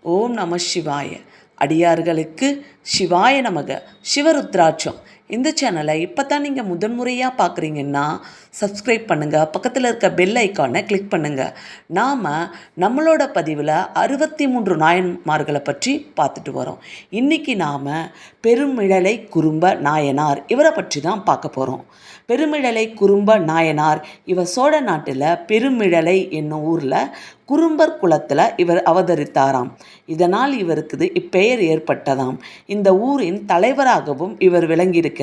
ஓம் நம சிவாய. அடியார்களுக்கு சிவாய நமக. சிவருத்ராட்சம். இந்த சேனலை இப்போ தான் நீங்கள் முதன்முறையாக பார்க்குறீங்கன்னா சப்ஸ்கிரைப் பண்ணுங்கள் பக்கத்தில் இருக்க பெல் ஐக்கானை கிளிக் பண்ணுங்கள் நாம் நம்மளோட பதிவில் அறுபத்தி மூன்று நாயன்மார்களை பற்றி பார்த்துட்டு வரோம். இன்றைக்கி நாம் பெருமிழலை குறும்ப நாயனார் இவரை பற்றி தான் பார்க்க போகிறோம் பெருமிழலை குறும்ப நாயனார் இவர் சோழ நாட்டில் பெருமிழலை என்னும் ஊரில் குறும்பர் குலத்தில் இவர் அவதரித்தாராம். இதனால் இவருக்கு இப்பெயர் ஏற்பட்டதாம். இந்த ஊரின் தலைவராகவும் இவர் விளங்கியிருக்கிறார்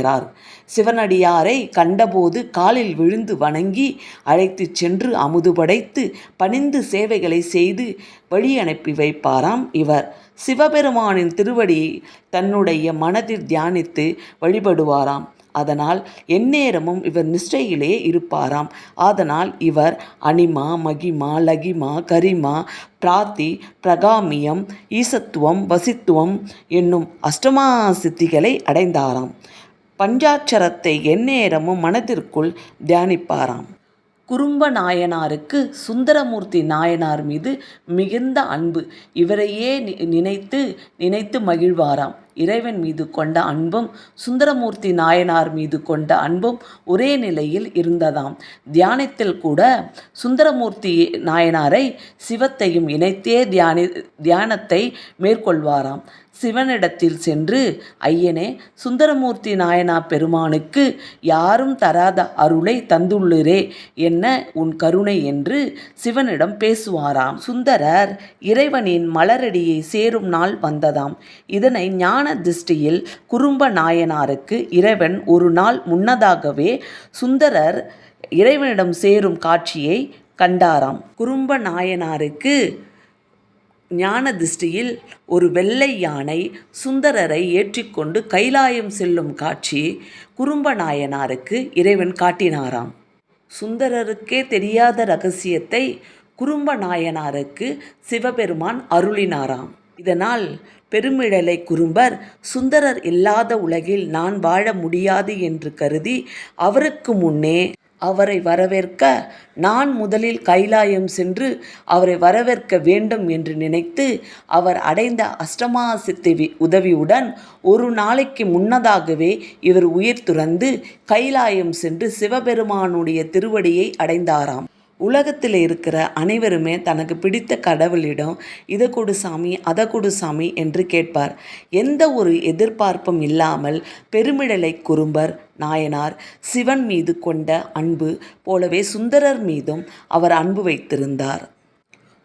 சிவனடியாரை கண்டபோது காலில் விழுந்து வணங்கி அழைத்துச் சென்று அமுது படைத்து பணிந்து சேவைகளை செய்து வழி அனுப்பி வைப்பாராம் இவர். சிவபெருமானின் திருவடியை தன்னுடைய மனதில் தியானித்து வழிபடுவாராம். அதனால் எந்நேரமும் இவர் நிஷ்டையிலேயே இருப்பாராம். அதனால் இவர் அனிமா மகிமா லகிமா கரிமா பிராத்தி பிரகாமியம் ஈசத்துவம் வசித்துவம் என்னும் அஷ்டமா சித்திகளை அடைந்தாராம். பஞ்சாட்சரத்தை எந்நேரமும் மனதிற்குள் தியானிப்பாராம். குறும்ப நாயனாருக்கு சுந்தரமூர்த்தி நாயனார் மீது மிகுந்த அன்பு. இவரையே நி- நினைத்து நினைத்து மகிழ்வாராம். இறைவன் மீது கொண்ட அன்பும் சுந்தரமூர்த்தி நாயனார் மீது கொண்ட அன்பும் ஒரே நிலையில் இருந்ததாம். தியானத்தில் கூட சுந்தரமூர்த்தி நாயனாரை சிவத்தையும் இணைத்தே தியானி தியானத்தை மேற்கொள்வாராம். சிவனிடத்தில் சென்று ஐயனே சுந்தரமூர்த்தி நாயனா பெருமானுக்கு யாரும் தராத அருளை தந்துள்ளீரே என்ன உன் கருணை? என்று சிவனிடம் பேசுவாராம். சுந்தரர் இறைவனின் மலரடியை சேரும் நாள் வந்ததாம். இதனை ஞான திருஷ்டியில் குறும்ப நாயனாருக்கு இறைவன் ஒரு நாள் முன்னதாகவே சுந்தரர் இறைவனிடம் சேரும் காட்சியை கண்டாராம். குறும்ப நாயனாருக்கு ஞான திருஷ்டியில் ஒரு வெள்ளை யானை சுந்தரரை ஏற்றிக்கொண்டு கைலாயம் செல்லும் காட்சி குறும்ப நாயனாருக்கு இறைவன் காட்டினாராம். சுந்தரருக்கே தெரியாத ரகசியத்தை குறும்ப நாயனாருக்கு சிவபெருமான் அருளினாராம். இதனால் பெருமிழலை குறும்பர் சுந்தரர் இல்லாத உலகில் நான் வாழ முடியாது என்று கருதி அவருக்கு முன்னே அவரை வரவேற்க நான் முதலில் கைலாயம் சென்று அவரை வரவேற்க வேண்டும் என்று நினைத்து அவர் அடைந்த அஷ்டமாசித்தி உதவியுடன் ஒரு நாளைக்கு முன்னதாகவே இவர் உயிர் துறந்து கைலாயம் சென்று சிவபெருமானுடைய திருவடியை அடைந்தாராம். உலகத்தில் இருக்கிற அனைவருமே தனக்கு பிடித்த கடவுளிடம் இதை கொடு சாமி அதை கொடு சாமி என்று கேட்பார். எந்த ஒரு எதிர்பார்ப்பும் இல்லாமல் பெருமிழலை குறும்பர் நாயனார் சிவன் மீது கொண்ட அன்பு போலவே சுந்தரர் மீதும் அவர் அன்பு வைத்திருந்தார்.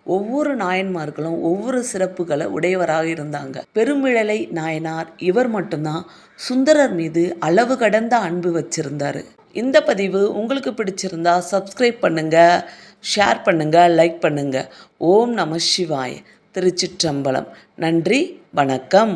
ஒவ்வொரு நாயன்மார்களும் ஒவ்வொரு சிறப்புகளை உடையவராக இருந்தாங்க. பெருமிழலை நாயனார் இவர் மட்டும்தான் சுந்தரர் மீது அளவு கடந்த அன்பு வச்சிருந்தாரு. இந்த பதிவு உங்களுக்கு பிடிச்சிருந்தா சப்ஸ்கிரைப் பண்ணுங்கள் ஷேர் பண்ணுங்கள் லைக் பண்ணுங்கள் ஓம் நம சிவாய். திருச்சிற்றம்பலம். நன்றி வணக்கம்.